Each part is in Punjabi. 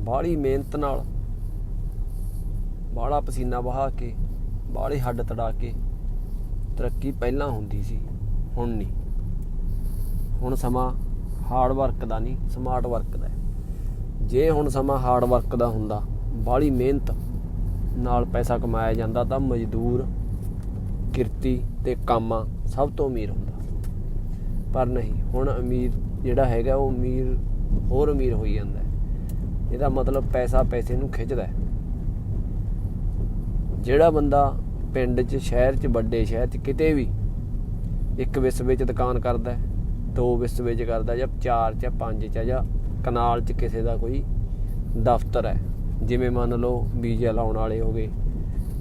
ਬਾਹਲੀ ਮਿਹਨਤ ਨਾਲ, ਬਾਹਲਾ ਪਸੀਨਾ ਵਹਾ ਕੇ, ਬਾਹਲੇ ਹੱਡ ਤੜਾ ਕੇ ਤਰੱਕੀ ਪਹਿਲਾਂ ਹੁੰਦੀ ਸੀ, ਹੁਣ ਨਹੀਂ। ਹੁਣ ਸਮਾਂ ਹਾਰਡ ਵਰਕ ਦਾ ਨਹੀਂ ਸਮਾਰਟ ਵਰਕ ਦਾ ਜੇ ਹੁਣ ਸਮਾਂ ਹਾਰਡ ਵਰਕ ਦਾ ਹੁੰਦਾ, ਬਾਹਲੀ ਮਿਹਨਤ ਨਾਲ ਪੈਸਾ ਕਮਾਇਆ ਜਾਂਦਾ, ਤਾਂ ਮਜ਼ਦੂਰ, ਕਿਰਤੀ ਤੇ ਕਾਮਾ ਸਭ ਤੋਂ ਅਮੀਰ ਹੁੰਦਾ। ਪਰ ਨਹੀਂ, ਹੁਣ ਅਮੀਰ ਜਿਹੜਾ ਹੈਗਾ, ਉਹ ਅਮੀਰ, ਹੋਰ ਅਮੀਰ ਹੋਈ ਜਾਂਦਾ ਇਹਦਾ ਮਤਲਬ ਪੈਸਾ ਪੈਸੇ ਨੂੰ ਖਿੱਚਦਾ ਹੈ। ਜਿਹੜਾ ਬੰਦਾ ਪਿੰਡ 'ਚ, ਸ਼ਹਿਰ 'ਚ, ਵੱਡੇ ਸ਼ਹਿਰ 'ਚ ਕਿਤੇ ਵੀ ਇੱਕ ਵਿਸਵੇ 'ਚ ਦੁਕਾਨ ਕਰਦਾ ਹੈ, ਦੋ ਵਿਸਵੇ 'ਚ ਕਰਦਾ ਜਾਂ ਚਾਰ 'ਚ ਪੰਜ 'ਚ ਜਾਂ ਕਨਾਲ 'ਚ ਕਿਸੇ ਦਾ ਕੋਈ ਦਫ਼ਤਰ ਹੈ। ਜਿਵੇਂ ਮੰਨ ਲਓ ਬੀਜੇ ਲਾਉਣ ਵਾਲੇ ਹੋ ਗਏ,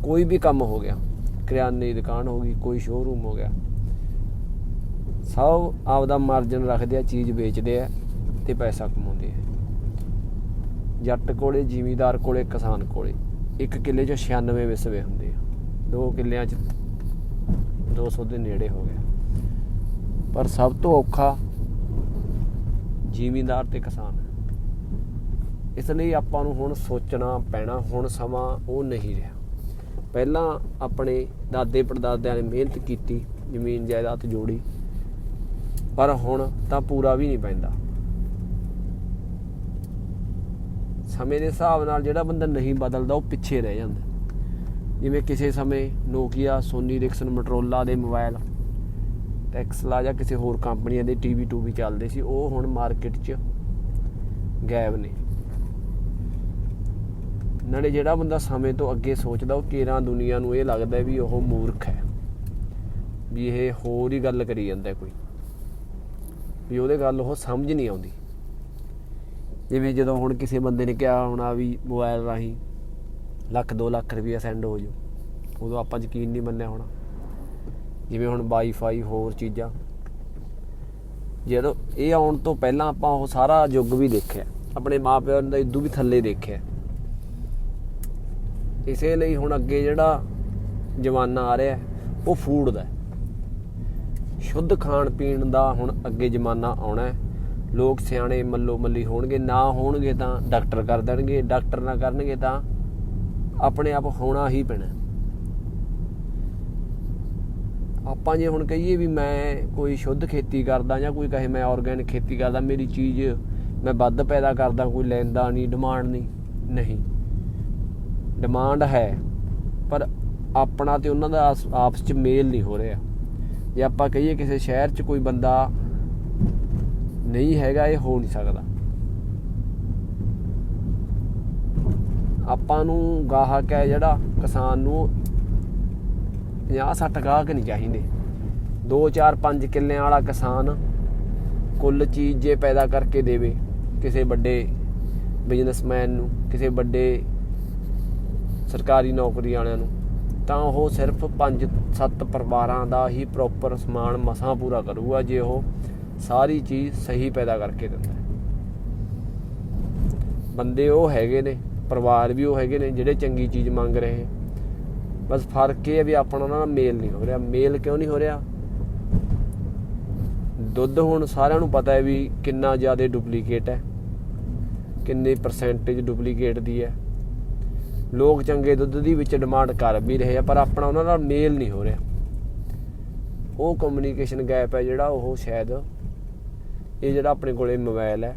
ਕੋਈ ਵੀ ਕੰਮ ਹੋ ਗਿਆ, ਕਰਿਆਨੇ ਦੀ ਦੁਕਾਨ ਹੋ ਗਈ, ਕੋਈ ਸ਼ੋਰੂਮ ਹੋ ਗਿਆ। ਸਭ ਆਪਦਾ ਮਾਰਜਨ ਰੱਖਦੇ ਆ, ਚੀਜ਼ ਵੇਚਦੇ ਆ ਤੇ ਪੈਸਾ ਕਮਾਉਂਦੇ ਜੱਟ ਕੋਲੇ, ਜ਼ਿਮੀਦਾਰ ਕੋਲੇ, ਕਿਸਾਨ ਕੋਲੇ। ਇੱਕ ਕਿੱਲੇ 'ਚ 96 ਵਿਸਵੇ ਹੁੰਦੇ ਆ। ਦੋ ਕਿੱਲਿਆਂ 'ਚ 200 ਦੇ ਨੇੜੇ ਹੋ ਗਿਆ। ਪਰ ਸਭ ਤੋਂ ਔਖਾ ਜ਼ਿਮੀਦਾਰ ਤੇ ਕਿਸਾਨ। ਇਸ ਲਈ ਆਪਾਂ ਨੂੰ ਹੁਣ ਸੋਚਣਾ ਪੈਣਾ, ਹੁਣ ਸਮਾਂ ਉਹ ਨਹੀਂ ਰਿਹਾ। ਪਹਿਲਾਂ ਆਪਣੇ ਦਾਦੇ ਪੜਦਾਦਿਆਂ ਨੇ ਮਿਹਨਤ ਕੀਤੀ, ਜ਼ਮੀਨ ਜਾਇਦਾਦ ਜੋੜੀ। ਪਰ ਹੁਣ ਤਾਂ ਪੂਰਾ ਵੀ ਨਹੀਂ ਪੈਂਦਾ। ਸਮੇਂ ਦੇ ਹਿਸਾਬ ਨਾਲ ਜਿਹੜਾ ਬੰਦਾ ਨਹੀਂ ਬਦਲਦਾ, ਉਹ ਪਿੱਛੇ ਰਹਿ ਜਾਂਦਾ। ਜਿਵੇਂ ਕਿਸੇ ਸਮੇਂ ਨੋਕੀਆ ਸੋਨੀ ਰਿਕਸਨ ਮਟਰੋਲਾ ਦੇ ਮੋਬਾਈਲ ਟੈਕਸਲਾ ਜਾਂ ਕਿਸੇ ਹੋਰ ਕੰਪਨੀਆਂ ਦੇ ਟੀਵੀ ਟੂਵੀ ਚੱਲਦੇ ਸੀ, ਉਹ ਹੁਣ ਮਾਰਕੀਟ 'ਚ ਗਾਇਬ ਨੇ। ਨਾਲੇ ਜਿਹੜਾ ਬੰਦਾ ਸਮੇਂ ਤੋਂ ਅੱਗੇ ਸੋਚਦਾ, ਉਹ ਕੇਰਾਂ ਦੁਨੀਆ ਨੂੰ ਇਹ ਲੱਗਦਾ ਵੀ ਉਹ ਮੂਰਖ ਹੈ, ਵੀ ਇਹ ਹੋਰ ਹੀ ਗੱਲ ਕਰੀ ਜਾਂਦਾ ਕੋਈ, ਵੀ ਉਹਦੇ ਗੱਲ ਉਹ ਸਮਝ ਨਹੀਂ ਆਉਂਦੀ। ਜਿਵੇਂ ਜਦੋਂ ਹੁਣ ਕਿਸੇ ਬੰਦੇ ਨੇ ਕਿਹਾ ਹੋਣਾ ਵੀ ਮੋਬਾਈਲ ਰਾਹੀਂ ਲੱਖ 2 ਲੱਖ ਰੁਪਈਆ ਸੈਂਡ ਹੋ ਜਾਊ ਉਦੋਂ ਆਪਾਂ ਯਕੀਨ ਨਹੀਂ ਮੰਨਿਆ ਹੋਣਾ। ਜਿਵੇਂ ਹੁਣ ਵਾਈਫਾਈ ਹੋਰ ਚੀਜ਼ਾਂ। ਜਦੋਂ ਇਹ ਆਉਣ ਤੋਂ ਪਹਿਲਾਂ ਆਪਾਂ ਉਹ ਸਾਰਾ ਯੁੱਗ ਵੀ ਦੇਖਿਆ, ਆਪਣੇ ਮਾਪਿਆਂ ਦਾ ਇਦੋਂ ਵੀ ਥੱਲੇ ਦੇਖਿਆ। ਇਸੇ ਲਈ ਹੁਣ ਅੱਗੇ ਜਿਹੜਾ ਜਮਾਨਾ ਆ ਰਿਹਾ, ਉਹ ਫੂਡ ਦਾ ਸ਼ੁੱਧ ਖਾਣ ਪੀਣ ਦਾ ਹੁਣ ਅੱਗੇ ਜਮਾਨਾ ਆਉਣਾ ਹੈ। ਲੋਕ ਸਿਆਣੇ ਮੱਲੋ ਮੱਲੀ ਹੋਣਗੇ, ਨਾ ਹੋਣਗੇ ਤਾਂ ਡਾਕਟਰ ਕਰ ਦੇਣਗੇ, ਡਾਕਟਰ ਨਾ ਕਰਨਗੇ ਤਾਂ ਆਪਣੇ ਆਪ ਹੋਣਾ ਹੀ ਪੈਣਾ। ਆਪਾਂ ਜੇ ਹੁਣ ਕਹੀਏ ਵੀ ਮੈਂ ਕੋਈ ਸ਼ੁੱਧ ਖੇਤੀ ਕਰਦਾ ਜਾਂ ਕੋਈ ਕਹੇ ਮੈਂ ਆਰਗੈਨਿਕ ਖੇਤੀ ਕਰਦਾ, ਮੇਰੀ ਚੀਜ਼ ਮੈਂ ਵੱਧ ਪੈਦਾ ਕਰਦਾ, ਕੋਈ ਲੈਂਦਾ ਨਹੀਂ ਡਿਮਾਂਡ ਨਹੀਂ ਨਹੀਂ। ਡਿਮਾਂਡ ਹੈ, ਪਰ ਆਪਣਾ ਤੇ ਉਹਨਾਂ ਦਾ ਆਪਸ ਚ ਮੇਲ ਨਹੀਂ ਹੋ ਰਿਹਾ। ਜੇ ਆਪਾਂ ਕਹੀਏ ਕਿਸੇ ਸ਼ਹਿਰ 'ਚ ਕੋਈ ਬੰਦਾ ਨਹੀਂ ਹੈਗਾ, ਇਹ ਹੋ ਨਹੀਂ ਸਕਦਾ। ਆਪਾਂ ਨੂੰ ਗਾਹਕ ਹੈ ਜਿਹੜਾ ਕਿਸਾਨ ਨੂੰ 50 60 ਗਾਹਕ ਨਹੀਂ ਚਾਹੀਦੇ। 2 4 5 ਕਿੱਲਿਆਂ ਵਾਲਾ ਕਿਸਾਨ ਕੁੱਲ ਚੀਜ਼ ਜੇ ਪੈਦਾ ਕਰਕੇ ਦੇਵੇ ਕਿਸੇ ਵੱਡੇ ਬਿਜ਼ਨਸਮੈਨ ਨੂੰ, ਕਿਸੇ ਵੱਡੇ ਸਰਕਾਰੀ ਨੌਕਰੀ ਵਾਲਿਆਂ ਨੂੰ, ਤਾਂ ਉਹ ਸਿਰਫ 5-7 ਪਰਿਵਾਰਾਂ ਦਾ ਹੀ ਪ੍ਰੋਪਰ ਸਮਾਨ ਮਸਾਂ ਪੂਰਾ ਕਰੂਗਾ, ਜੇ ਉਹ ਸਾਰੀ ਚੀਜ਼ ਸਹੀ ਪੈਦਾ ਕਰਕੇ ਦਿੰਦਾ ਬੰਦੇ ਉਹ ਹੈਗੇ ਨੇ, ਪਰਿਵਾਰ ਵੀ ਉਹ ਹੈਗੇ ਨੇ ਜਿਹੜੇ ਚੰਗੀ ਚੀਜ਼ ਮੰਗ ਰਹੇ ਬਸ ਫ਼ਰਕ ਇਹ ਹੈ ਵੀ ਆਪਣਾ ਉਹਨਾਂ ਨਾਲ ਮੇਲ ਨਹੀਂ ਹੋ ਰਿਹਾ। ਮੇਲ ਕਿਉਂ ਨਹੀਂ ਹੋ ਰਿਹਾ? ਦੁੱਧ ਹੁਣ ਸਾਰਿਆਂ ਨੂੰ ਪਤਾ ਹੈ ਵੀ ਕਿੰਨਾ ਜ਼ਿਆਦਾ ਡੁਪਲੀਕੇਟ ਹੈ, ਕਿੰਨੇ ਪਰਸੈਂਟੇਜ ਡੁਪਲੀਕੇਟ ਦੀ ਹੈ। ਲੋਕ ਚੰਗੇ ਦੁੱਧ ਦੀ ਵਿੱਚ ਡਿਮਾਂਡ ਕਰ ਵੀ ਰਹੇ ਆ, ਪਰ ਆਪਣਾ ਉਹਨਾਂ ਨਾਲ ਮੇਲ ਨਹੀਂ ਹੋ ਰਿਹਾ। ਉਹ ਕਮਿਊਨੀਕੇਸ਼ਨ ਗੈਪ ਹੈ ਜਿਹੜਾ ਉਹ ਸ਼ਾਇਦ ਇਹ ਜਿਹੜਾ ਆਪਣੇ ਕੋਲੇ ਮੋਬਾਈਲ ਹੈ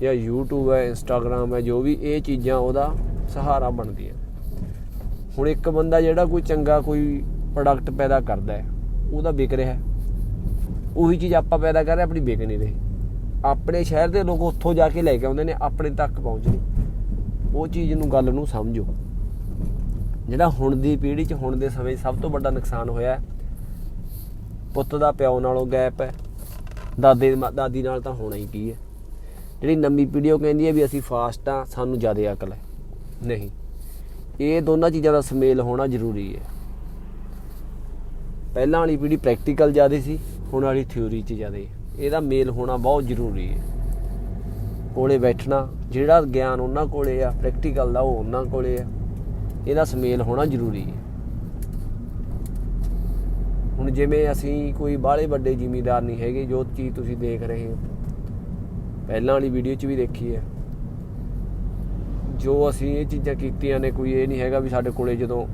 ਜਾਂ YouTube ਹੈ, Instagram ਹੈ, ਜੋ ਵੀ ਇਹ ਚੀਜ਼ਾਂ ਉਹਦਾ ਸਹਾਰਾ ਬਣਦੀਆਂ ਹੁਣ ਇੱਕ ਬੰਦਾ ਜਿਹੜਾ ਕੋਈ ਚੰਗਾ ਕੋਈ ਪ੍ਰੋਡਕਟ ਪੈਦਾ ਕਰਦਾ ਹੈ, ਉਹਦਾ ਵਿਕ ਰਿਹਾ ਹੈ। ਉਹੀ ਚੀਜ਼ ਆਪਾਂ ਪੈਦਾ ਕਰ ਰਹੇ, ਆਪਣੀ ਵਿਕ ਨਹੀਂ ਰਹੀ। ਆਪਣੇ ਸ਼ਹਿਰ ਦੇ ਲੋਕ ਉੱਥੋਂ ਜਾ ਕੇ ਲੈ ਕੇ ਆਉਂਦੇ ਨੇ, ਆਪਣੇ ਤੱਕ ਪਹੁੰਚਣੀ ਉਹ ਚੀਜ਼ ਨੂੰ, ਗੱਲ ਨੂੰ ਸਮਝੋ। ਜਿਹੜਾ ਹੁਣ ਦੀ ਪੀੜ੍ਹੀ 'ਚ ਹੁਣ ਦੇ ਸਮੇਂ ਸਭ ਤੋਂ ਵੱਡਾ ਨੁਕਸਾਨ ਹੋਇਆ ਪੁੱਤ ਦਾ ਪਿਓ ਨਾਲੋਂ ਗੈਪ ਹੈ। ਦਾਦੇ ਦਾਦੀ ਨਾਲ ਤਾਂ ਹੋਣਾ ਹੀ ਕੀ ਹੈ। ਜਿਹੜੀ ਨਵੀਂ ਪੀੜ੍ਹੀ ਉਹ ਕਹਿੰਦੀ ਹੈ ਵੀ ਅਸੀਂ ਫਾਸਟ ਆ ਸਾਨੂੰ ਜ਼ਿਆਦਾ ਅਕਲ ਹੈ। ਨਹੀਂ। ਇਹ ਦੋਨਾਂ ਚੀਜ਼ਾਂ ਦਾ ਸੁਮੇਲ ਹੋਣਾ ਜ਼ਰੂਰੀ ਹੈ। ਪਹਿਲਾਂ ਵਾਲੀ ਪੀੜ੍ਹੀ ਪ੍ਰੈਕਟੀਕਲ ਜ਼ਿਆਦਾ ਸੀ, ਹੁਣ ਵਾਲੀ ਥਿਊਰੀ 'ਚ ਜ਼ਿਆਦਾ ਇਹਦਾ ਮੇਲ ਹੋਣਾ ਬਹੁਤ ਜ਼ਰੂਰੀ ਹੈ। ਕੋਲੇ ਬੈਠਣਾ, ਜਿਹੜਾ ਗਿਆਨ ਉਹਨਾਂ ਕੋਲੇ ਆ ਪ੍ਰੈਕਟੀਕਲ ਦਾ ਉਹ ਉਹਨਾਂ ਕੋਲੇ ਆ, ਇਹਦਾ ਸੁਮੇਲ ਹੋਣਾ ਜ਼ਰੂਰੀ ਹੈ। ਹੁਣ ਜਿਵੇਂ ਅਸੀਂ ਕੋਈ ਬਾਹਲੇ ਵੱਡੇ ਜ਼ਿਮੀਦਾਰ ਨਹੀਂ ਹੈਗੇ, ਜੋ ਚੀਜ਼ ਤੁਸੀਂ ਦੇਖ ਰਹੇ ਹੋ। ਪਹਿਲਾਂ ਵਾਲੀ ਵੀਡੀਓ 'ਚ ਵੀ ਦੇਖੀ ਹੈ। ਜੋ ਅਸੀਂ ਇਹ ਚੀਜ਼ਾਂ ਕੀਤੀਆਂ ਨੇ, ਕੋਈ ਇਹ ਨਹੀਂ ਹੈਗਾ ਵੀ ਸਾਡੇ ਕੋਲੇ ਜਦੋਂ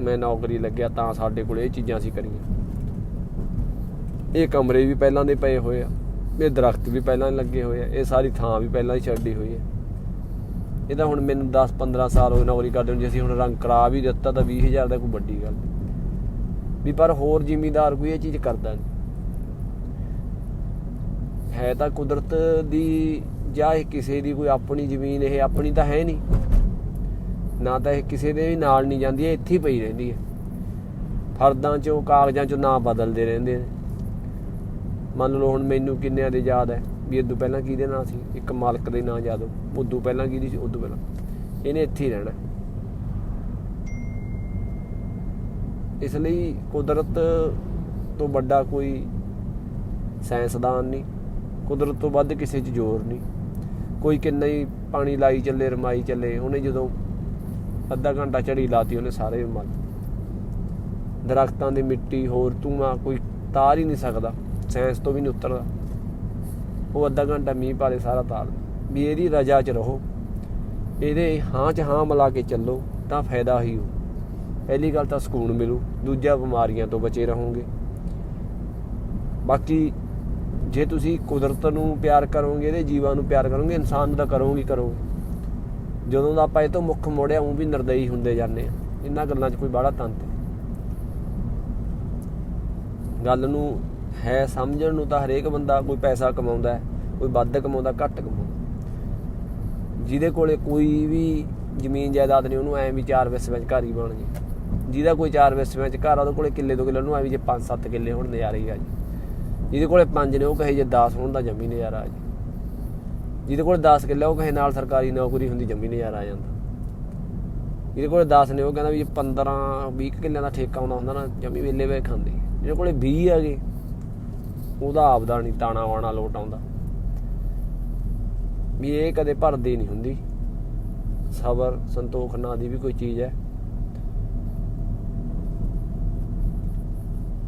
ਮੈਂ ਨੌਕਰੀ ਲੱਗਿਆ ਤਾਂ ਸਾਡੇ ਕੋਲੇ ਇਹ ਚੀਜ਼ਾਂ ਅਸੀਂ ਕਰੀਆਂ। ਇਹ ਕਮਰੇ ਵੀ ਪਹਿਲਾਂ ਦੇ ਪਏ ਹੋਏ ਆ, ਇਹ ਦਰਖਤ ਵੀ ਪਹਿਲਾਂ ਲੱਗੇ ਹੋਏ ਆ, ਇਹ ਸਾਰੀ ਥਾਂ ਵੀ ਪਹਿਲਾਂ ਹੀ ਛੱਡੀ ਹੋਈ ਹੈ। ਇਹਦਾ ਹੁਣ ਮੈਨੂੰ 10 15 ਸਾਲ ਹੋਏ ਨੌਕਰੀ ਕਰਦੇ ਨੂੰ, ਜੇ ਅਸੀਂ ਹੁਣ ਰੰਗ ਕਰਾ ਵੀ ਦਿੱਤਾ ਤਾਂ 20000 ਦਾ ਕੋਈ ਵੱਡੀ ਗੱਲ ਨਹੀਂ। ਵੀ ਪਰ ਹੋਰ ਜ਼ਿਮੀਦਾਰ ਕੋਈ ਇਹ ਚੀਜ਼ ਕਰਦਾ ਨਹੀਂ। ਹੈ ਤਾਂ ਕੁਦਰਤ ਦੀ ਜਾਂ ਇਹ ਕਿਸੇ ਦੀ ਕੋਈ ਆਪਣੀ ਜ਼ਮੀਨ, ਇਹ ਆਪਣੀ ਤਾਂ ਹੈ ਨਹੀਂ। ਨਾ ਤਾਂ ਇਹ ਕਿਸੇ ਦੇ ਵੀ ਨਾਲ ਨਹੀਂ ਜਾਂਦੀ, ਇਹ ਇੱਥੇ ਹੀ ਪਈ ਰਹਿੰਦੀ ਹੈ। ਫਰਦਾਂ ਚੋਂ, ਕਾਗਜ਼ਾਂ ਚੋਂ ਨਾਂ ਬਦਲਦੇ ਰਹਿੰਦੇ ਨੇ। ਮੰਨ ਲਓ ਹੁਣ ਮੈਨੂੰ ਕਿੰਨਿਆਂ ਦੇ ਯਾਦ ਹੈ ਵੀ ਇਦੋਂ ਪਹਿਲਾਂ ਕਿਹਦੇ ਨਾਂ ਸੀ? ਇੱਕ ਮਾਲਕ ਦੇ ਨਾਂ ਯਾਦ ਹੋ। ਉਦੋਂ ਪਹਿਲਾਂ ਕਿਹਦੀ ਸੀ? ਉਦੋਂ ਪਹਿਲਾਂ। ਇਹਨੇ ਇੱਥੇ ਹੀ ਰਹਿਣਾ। ਇਸ ਲਈ ਕੁਦਰਤ ਤੋਂ ਵੱਡਾ ਕੋਈ ਸਾਇੰਸਦਾਨ ਨਹੀਂ, ਕੁਦਰਤ ਤੋਂ ਵੱਧ ਕਿਸੇ 'ਚ ਜ਼ੋਰ ਨਹੀਂ। ਕੋਈ ਕਿੰਨਾ ਹੀ ਪਾਣੀ ਲਾਈ ਚੱਲੇ, ਰਮਾਈ ਚੱਲੇ, ਉਹਨੇ ਜਦੋਂ ਅੱਧਾ ਘੰਟਾ ਝੜੀ ਲਾਤੀ, ਉਹਨੇ ਸਾਰੇ ਮਲ ਦਰਖਤਾਂ ਦੀ ਮਿੱਟੀ, ਹੋਰ ਧੂਆਂ, ਕੋਈ ਤਾਰ ਹੀ ਨਹੀਂ ਸਕਦਾ, ਸਾਇੰਸ ਤੋਂ ਵੀ ਨਹੀਂ ਉਤਰਦਾ। ਉਹ ਅੱਧਾ ਘੰਟਾ ਮੀਂਹ ਪਾਲੇ ਸਾਰਾ ਤਾਰ। ਵੀ ਇਹਦੀ ਰਜਾ 'ਚ ਰਹੋ। ਇਹਦੇ ਹਾਂ 'ਚ ਹਾਂ ਮਿਲਾ ਕੇ ਚੱਲੋ, ਤਾਂ ਫਾਇਦਾ ਹੀ ਹੋ ਪਹਿਲੀ ਗੱਲ ਤਾਂ ਸਕੂਨ ਮਿਲੂ, ਦੂਜਾ ਬਿਮਾਰੀਆਂ ਤੋਂ ਬਚੇ ਰਹੋਗੇ। ਬਾਕੀ ਜੇ ਤੁਸੀਂ ਕੁਦਰਤ ਨੂੰ ਪਿਆਰ ਕਰੋਗੇ, ਇਹਦੇ ਜੀਵਾਂ ਨੂੰ ਪਿਆਰ ਕਰੋਗੇ, ਇਨਸਾਨ ਨੂੰ ਤਾਂ ਕਰੋਗੇ ਕਰੋਗੇ। ਜਦੋਂ ਦਾ ਆਪਾਂ ਇਹ ਤੋਂ ਮੁੱਖ ਮੋੜਿਆ ਉਹ ਵੀ ਨਰਦਈ ਹੁੰਦੇ ਜਾਂਦੇ ਆ। ਇਹਨਾਂ ਗੱਲਾਂ 'ਚ ਕੋਈ ਬਾਹਲਾ ਤੰਤ ਗੱਲ ਨੂੰ ਹੈ ਸਮਝਣ ਨੂੰ ਤਾਂ ਹਰੇਕ ਬੰਦਾ ਕੋਈ ਪੈਸਾ ਕਮਾਉਂਦਾ ਕੋਈ ਵੱਧ ਕਮਾਉਂਦਾ, ਘੱਟ ਕਮਾਉਂਦਾ। ਜਿਹਦੇ ਕੋਲੇ ਕੋਈ ਵੀ ਜ਼ਮੀਨ ਜਾਇਦਾਦ ਨਹੀਂ, ਉਹਨੂੰ ਐਂ ਵੀ ਚਾਰ ਵਿਸ ਵਿੱਚ ਘਰ ਹੀ ਬਣ ਜੇ ਜਿਹਦਾ ਕੋਈ ਚਾਰ ਵਿਸਵਿਆਂ ਚ ਘਰ ਆ, ਉਹਦੇ ਕੋਲੇ ਕਿੱਲੇ ਦੋ ਕਿੱਲੇ ਉਹਨੂੰ ਐਂ ਜੇ 5-7 ਕਿੱਲੇ ਹੋਣ ਨਜ਼ਾਰੇ ਹੀ ਆ ਜੀ। ਜਿਹਦੇ ਕੋਲੇ 5 ਨੇ, ਉਹ ਕਹੇ ਜੇ 10 ਹੋਣ ਦਾ ਜੰਮੀ ਨਜ਼ਾਰਾ ਆ ਜੀ। ਜਿਹਦੇ ਕੋਲੇ 10 ਕਿੱਲੇ, ਉਹ ਕਹੇ ਨਾਲ ਸਰਕਾਰੀ ਨੌਕਰੀ ਹੁੰਦੀ ਜੰਮੀ ਨਜ਼ਾਰਾ ਆ ਜਾਂਦਾ। ਜਿਹਦੇ ਕੋਲੇ 10 ਨੇ, ਉਹ ਕਹਿੰਦਾ ਵੀ ਜੇ 15 20 ਕਿੱਲਿਆਂ ਦਾ ਠੇਕਾ ਆਉਂਦਾ ਹੁੰਦਾ ਨਾ, ਜੰਮੀ ਵੇਲੇ ਵੇ ਖਾਂਦੇ। ਜਿਹਦੇ ਕੋਲੇ 20 ਗਏ ਉਹਦਾ ਆਪਦਾ ਨਹੀਂ ਤਾਣਾ ਵਾਣਾ ਲੋਟ ਆਉਂਦਾ। ਵੀ ਇਹ ਕਦੇ ਭਰਦੀ ਨਹੀਂ ਹੁੰਦੀ। ਸਬਰ, ਸੰਤੋਖ ਨਾਂ ਦੀ ਵੀ ਕੋਈ ਚੀਜ਼ ਹੈ।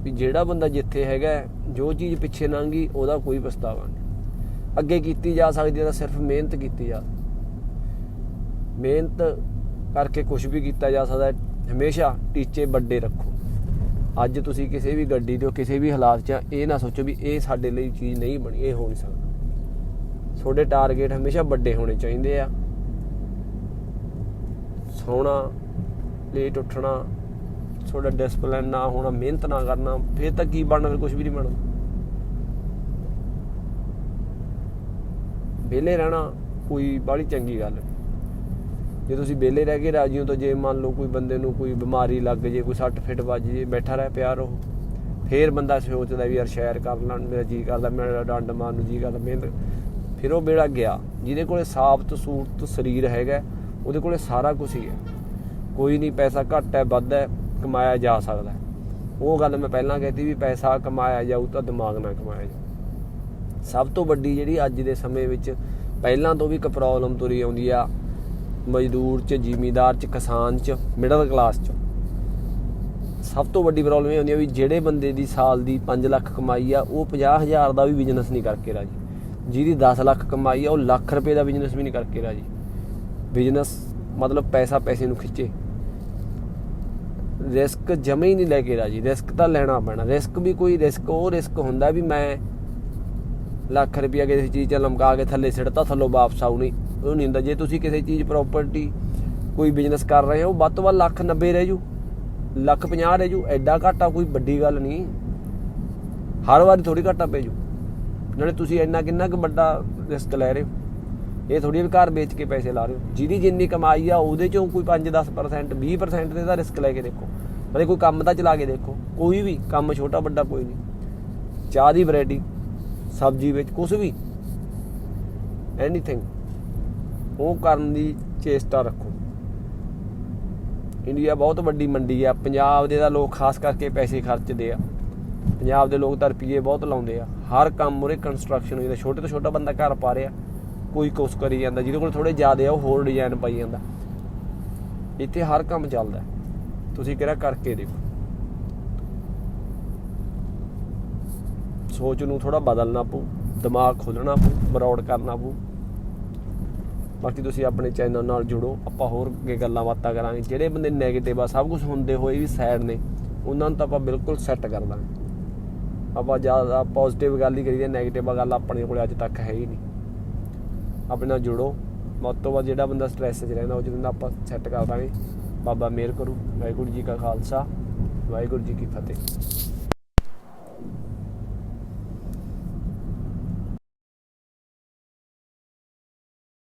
ਵੀ ਜਿਹੜਾ ਬੰਦਾ ਜਿੱਥੇ ਹੈਗਾ ਜੋ ਚੀਜ਼ ਪਿੱਛੇ ਲੰਘੀ, ਉਹਦਾ ਕੋਈ ਪਛਤਾਵਾ ਨਹੀਂ। ਅੱਗੇ ਕੀਤੀ ਜਾ ਸਕਦੀ ਹੈ ਤਾਂ ਸਿਰਫ ਮਿਹਨਤ ਕੀਤੀ ਜਾ। ਮਿਹਨਤ ਕਰਕੇ ਕੁਝ ਵੀ ਕੀਤਾ ਜਾ ਸਕਦਾ ਹੈ, ਹਮੇਸ਼ਾ ਟੀਚੇ ਵੱਡੇ ਰੱਖੋ। ਅੱਜ ਤੁਸੀਂ ਕਿਸੇ ਵੀ ਗੱਡੀ ਤੇ ਕਿਸੇ ਵੀ ਹਾਲਾਤ 'ਚ ਇਹ ਨਾ ਸੋਚੋ ਵੀ ਇਹ ਸਾਡੇ ਲਈ ਚੀਜ਼ ਨਹੀਂ ਬਣੀ, ਇਹ ਹੋ ਨਹੀਂ ਸਕਦਾ। ਤੁਹਾਡੇ ਟਾਰਗੇਟ ਹਮੇਸ਼ਾ ਵੱਡੇ ਹੋਣੇ ਚਾਹੀਦੇ ਆ। ਸੌਣਾ ਲੇਟ ਉੱਠਣਾ ਤੁਹਾਡਾ ਡਿਸਪਲਿਨ ਨਾ ਹੋਣਾ, ਮਿਹਨਤ ਨਾ ਕਰਨਾ, ਫਿਰ ਤਾਂ ਕੀ ਬਣਨਾ, ਫਿਰ ਕੁਝ ਵੀ ਨਹੀਂ ਬਣਨਾ। ਵਿਹਲੇ ਰਹਿਣਾ ਕੋਈ ਬਾਹਲੀ ਚੰਗੀ ਗੱਲ ਨਹੀਂ ਜੇ ਤੁਸੀਂ ਵਿਹਲੇ ਰਹਿ ਕੇ ਰਾਜੀ ਹੋ ਤਾਂ ਜੇ ਮੰਨ ਲਓ ਕੋਈ ਬੰਦੇ ਨੂੰ ਕੋਈ ਬਿਮਾਰੀ ਲੱਗ ਜੇ, ਕੋਈ ਸੱਟ ਫਿੱਟ ਵੱਜ ਜੇ, ਬੈਠਾ ਰਹਿ ਪਿਆ ਰਹੋ। ਫੇਰ ਬੰਦਾ ਸੋਚਦਾ ਵੀ ਯਾਰ ਸ਼ੈਰ ਕਰ ਲੈਣ ਮੇਰਾ ਜੀ ਕਰਦਾ, ਮੇਰਾ ਡੰਡ ਮਾਰਨ ਨੂੰ ਜੀ ਕਰਦਾ, ਮਿਹਨਤ। ਫਿਰ ਉਹ ਬੇੜਾ ਗਿਆ, ਜਿਹਦੇ ਕੋਲੇ ਸਾਬਤ ਸੂਰਤ ਸਰੀਰ ਹੈਗਾ, ਉਹਦੇ ਕੋਲੇ ਸਾਰਾ ਕੁਝ ਹੀ ਹੈ। ਕੋਈ ਨਹੀਂ, ਪੈਸਾ ਘੱਟ ਹੈ, ਵੱਧ ਹੈ। ਕਮਾਇਆ ਜਾ ਸਕਦਾ ਉਹ ਗੱਲ ਮੈਂ ਪਹਿਲਾਂ ਕਹਿਤੀ ਵੀ ਪੈਸਾ ਕਮਾਇਆ ਜਾਊ ਤਾਂ ਦਿਮਾਗ ਨਾਲ ਕਮਾਇਆ ਜਾਊ। ਸਭ ਤੋਂ ਵੱਡੀ ਜਿਹੜੀ ਅੱਜ ਦੇ ਸਮੇਂ ਵਿੱਚ ਪਹਿਲਾਂ ਤੋਂ ਵੀ ਇੱਕ ਪ੍ਰੋਬਲਮ ਤੁਰੀ ਆਉਂਦੀ ਆ, ਮਜ਼ਦੂਰ ਚ, ਜ਼ਿਮੀਦਾਰ ਚ, ਕਿਸਾਨ ਚ ਮਿਡਲ ਕਲਾਸ ਚ। ਸਭ ਤੋਂ ਵੱਡੀ ਪ੍ਰੋਬਲਮ ਇਹ ਹੁੰਦੀ ਆ ਵੀ ਜਿਹੜੇ ਬੰਦੇ ਦੀ ਸਾਲ ਦੀ 5 ਲੱਖ ਕਮਾਈ ਆ, ਉਹ 50000 ਦਾ ਵੀ ਬਿਜ਼ਨਸ ਨਹੀਂ ਕਰਕੇ ਰਾਜੀ। ਜਿਹਦੀ 10 ਲੱਖ ਕਮਾਈ ਆ, ਉਹ ਲੱਖ ਰੁਪਏ ਦਾ ਬਿਜ਼ਨਸ ਵੀ ਨਹੀਂ ਕਰਕੇ ਰਾਜੀ। ਬਿਜ਼ਨਸ ਮਤਲਬ ਪੈਸਾ ਪੈਸੇ ਨੂੰ ਖਿੱਚੇ। ਰਿਸਕ ਜਮੇ ਹੀ ਨਹੀਂ ਲੈ ਕੇ ਰਾਜੀ। ਰਿਸਕ ਤਾਂ ਲੈਣਾ ਪੈਣਾ। ਰਿਸਕ ਵੀ ਕੋਈ ਰਿਸਕ ਉਹ ਰਿਸਕ ਹੁੰਦਾ ਵੀ ਮੈਂ ਲੱਖ ਰੁਪਇਆ ਕਿਸੇ ਚੀਜ਼ 'ਚ ਲਮਕਾ ਕੇ ਥੱਲੇ ਸਿੱਟਤਾ ਥੱਲੋਂ ਵਾਪਸ ਆਉ ਨਹੀਂ। ਉਹ ਨਹੀਂ ਹੁੰਦਾ। ਜੇ ਤੁਸੀਂ ਕਿਸੇ ਚੀਜ਼ ਪ੍ਰਾਪਰਟੀ ਕੋਈ ਬਿਜ਼ਨਸ ਕਰ ਰਹੇ ਹੋ, ਵੱਧ ਤੋਂ ਵੱਧ ਲੱਖ 90 ਰਹਿ ਜੂ, ਲੱਖ 50 ਰਹਿ ਜੂ, ਐਡਾ ਘਾਟਾ ਕੋਈ ਵੱਡੀ ਗੱਲ ਨਹੀਂ। ਹਰ ਵਾਰੀ ਥੋੜੀ ਘਾਟਾ ਪੈ ਜੂ। ਨਾਲੇ ਤੁਸੀਂ ਇੰਨਾ ਕਿੰਨਾ ਕੁ ਵੱਡਾ ਰਿਸਕ ਲੈ ਰਹੇ ਹੋ। ਇਹ ਥੋੜੀ ਵੀ ਘਰ ਵੇਚ ਕੇ ਪੈਸੇ ਲਾ ਰਹੇ ਹੋ। ਜਿਹਦੀ ਜਿੰਨੀ ਕਮਾਈ ਆ, ਉਹਦੇ ਚੋਂ ਕੋਈ 5-10% 20% ਦੇ ਦਾ ਰਿਸਕ ਲੈ ਕੇ ਦੇਖੋ। ਮਤਲਬ ਕੋਈ ਕੰਮ ਤਾਂ ਚਲਾ ਕੇ ਦੇਖੋ, ਕੋਈ ਵੀ ਕੰਮ ਛੋਟਾ ਵੱਡਾ ਕੋਈ ਨਹੀਂ। ਚਾਹ ਦੀ ਵੈਰਾਈਟੀ ਸਬਜ਼ੀ ਵਿੱਚ ਕੁਝ ਵੀ ਐਨੀਥਿੰਗ ਉਹ ਕਰਨ ਦੀ ਚੇਸਟਾ ਰੱਖੋ। ਇੰਡੀਆ ਬਹੁਤ ਵੱਡੀ ਮੰਡੀ ਆ, ਪੰਜਾਬ ਦੇ ਦਾ ਲੋਕ ਖਾਸ ਕਰਕੇ ਪੈਸੇ ਖਰਚਦੇ ਆ। ਪੰਜਾਬ ਦੇ ਲੋਕ ਤਾਂ ਰੁਪਈਏ ਬਹੁਤ ਲਾਉਂਦੇ ਆ। ਹਰ ਕੰਮ ਉਰੇ ਕੰਸਟਰਕਸ਼ਨ ਹੋਈ ਛੋਟੇ ਤੋਂ ਛੋਟਾ ਬੰਦਾ ਘਰ ਪਾ ਰਿਹਾ। ਕੋਈ ਕੁਛ ਕਰੀ ਜਾਂਦਾ, ਜਿਹਦੇ ਕੋਲ ਥੋੜੇ ਜ਼ਿਆਦੇ ਆ, ਉਹ ਹੋਰ ਡਿਜ਼ਾਈਨ ਪਾਈ ਜਾਂਦਾ। ਇੱਥੇ ਹਰ ਕੰਮ ਚੱਲਦਾ ਤੁਸੀਂ ਕਿਹੜਾ ਕਰਕੇ ਦੇਖੋ। ਸੋਚ ਨੂੰ ਥੋੜਾ ਬਦਲਣਾ ਪਊ, ਦਿਮਾਗ ਖੋਲਣਾ ਪਊ ਬਰੌਡ ਕਰਨਾ ਪਊ। ਬਾਕੀ ਤੁਸੀਂ ਆਪਣੇ ਚੈਨਲ ਨਾਲ ਜੁੜੋ, ਆਪਾਂ ਹੋਰ ਅੱਗੇ ਗੱਲਾਂ ਬਾਤਾਂ ਕਰਾਂਗੇ। ਜਿਹੜੇ ਬੰਦੇ 네ਗੇਟਿਵ ਆ, ਸਭ ਕੁਝ ਹੁੰਦੇ ਹੋਏ ਵੀ ਸੈਡ ਨੇ, ਉਹਨਾਂ ਨੂੰ ਤਾਂ ਆਪਾਂ ਬਿਲਕੁਲ ਸੈੱਟ ਕਰ ਦਾਂਗੇ। ਆਪਾਂ ਜ਼ਿਆਦਾ ਪੋਜ਼ਿਟਿਵ ਗੱਲ ਹੀ ਕਰੀਏ 네ਗੇਟਿਵ ਗੱਲ ਆਪਣੇ ਕੋਲ ਅੱਜ ਤੱਕ ਹੈ ਹੀ ਨਹੀਂ। ਆਪਣੇ ਨਾਲ ਜੁੜੋ। ਵੱਧ ਤੋਂ ਵੱਧ ਜਿਹੜਾ ਬੰਦਾ ਸਟ੍ਰੈਸ 'ਚ ਰਹਿੰਦਾ, ਉਹ ਜਿਹਨੂੰ ਆਪਾਂ ਸੈੱਟ ਕਰ ਦਾਂਗੇ, ਬਾਬਾ ਮਿਹਰ ਕਰੂ। ਵਾਹਿਗੁਰੂ ਜੀ ਕਾ ਖਾਲਸਾ, ਵਾਹਿਗੁਰੂ ਜੀ ਕੀ ਫਤਿਹ।